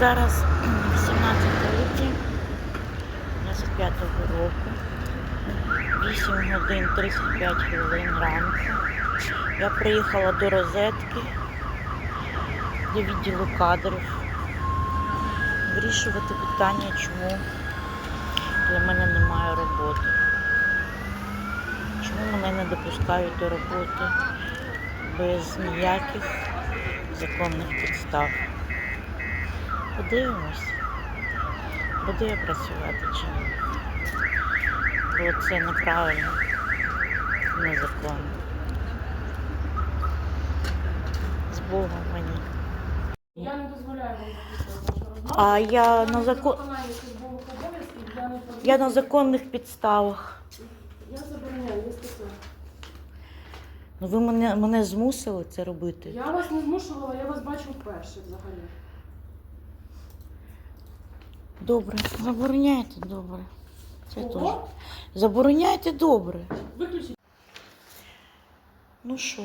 Зараз 18 липня 25 року. 8 годин 35 хвилин ранку. Я приїхала до розетки, до відділу кадрів. Вирішувати питання, чому для мене немає роботи. Чому мене не допускають до роботи без ніяких законних підстав. Подивимось, буду я працювати чи ні. Бо це неправильно, незаконно. З Богом мені. Я не дозволяю вам. А я на закон. Я Я на законних підставах. Я забороняю, є стаття. Ну ви мене, мене змусили це робити. Я вас не змушувала, я вас бачу вперше взагалі. Добре, забороняйте добре. Це теж. Забороняйте добре. виключіть. Ну що,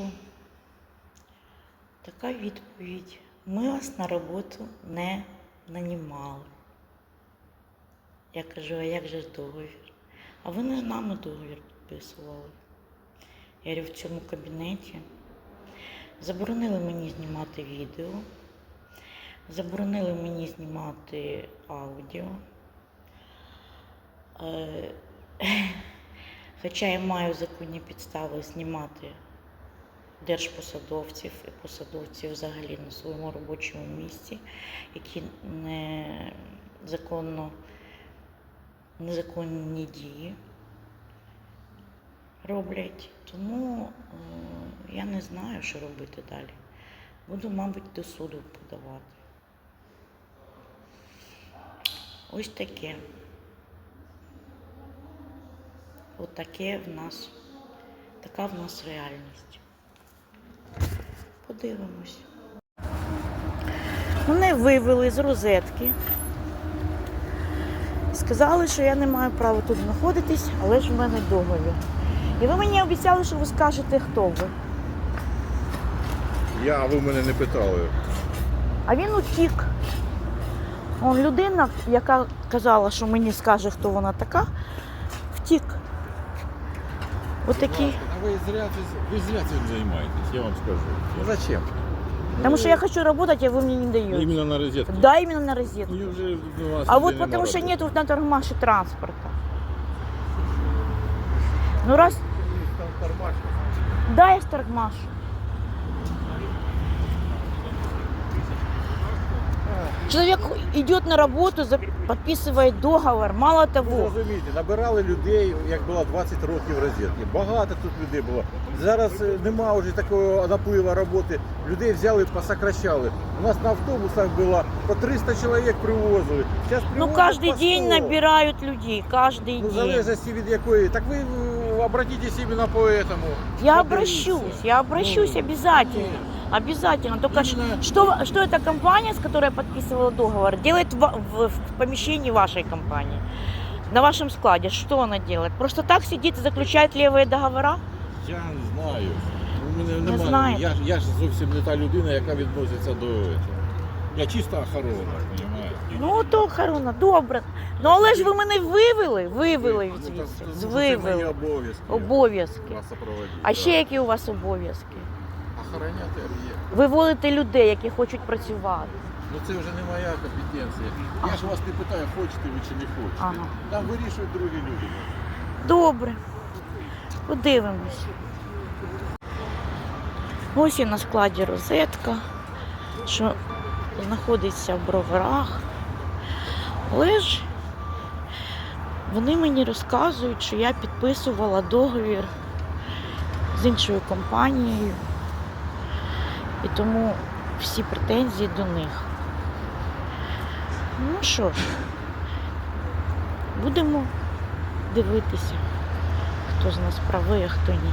така відповідь. Ми вас на роботу не нанімали. Я кажу, а як же ж договір? А ви не з нами договір підписували. Я говорю, в цьому кабінеті. Заборонили мені знімати відео, заборонили мені знімати аудіо. Е, Хоча я маю законні підстави знімати держпосадовців і посадовців взагалі на своєму робочому місці, які не законно, незаконні дії роблять. Тому е, я не знаю, що робити далі. Буду, мабуть, до суду подавати. Ось таке. Отаке в нас, така в нас реальність. Подивимось. Мене вивели з розетки. Сказали, що я не маю права тут знаходитись, але ж в мене договір. І ви мені обіцяли, що ви скажете, хто ви. Я, а ви мене не питали. А він утік. Он людина, яка казала, що мені скаже, хто вона така, втік. Отакий. А ви зря, ви зря цим займаєтесь, я вам скажу. Ну зачем? Потому что я хочу работать, а вы мне не даете. Іменно на розетку. Да, именно на розетку. Ну, вже у вас А вот потому что роботи. нет на торгмаше транспорта. Ну раз... Да, я с торгмашу. Человек идет на работу, за- подписывает договор. Мало Ви того, розумієте, набирали людей, як було 20 років розетки. Багато тут людей було. Зараз е, нема вже такого напливу роботи. Людей взяли, посокращали. У нас на автобусах було по 300 чоловік привозили. Зараз ну привозять каждый по день 100. набирают людей, каждый Ну, в день. залежності від якої. Так ви е, обратитесь іменно по этому. Я Подивіться. обращусь, я обращусь Ну, обязательно. Обязательно. Только ш- Именно- что, что эта компания, с которой я подписывала договор, делает в, в- в помещении вашей компании? На вашем складе, что она делает? Просто так сидит и заключает левые договора? Я не знаю. У мене Не немає. знаєте? Я, ж- я ж зовсім не та людина, яка відноситься до цього. Я чиста охорона, розумієте? Ну, то охорона, добре. Ну, але ж ви мене вивели, вивели Ну, звідси, так, ну, це звивели. мої обов'язки. Обов'язки. Вас супроводити, А да. ще які у вас обов'язки? Охороняти об'єкт. Ви людей, які хочуть працювати. Ну це вже не моя компетенція. Я ж вас не питаю, хочете ви чи не хочете. Ага. Там вирішують другі люди. Добре. Подивимось. Ось і на складі розетка, що знаходиться в броварах. Але ж вони мені розказують, що я підписувала договір з іншою компанією. І тому всі претензії до них. Ну що ж, будемо дивитися хто з нас правий, а хто ні.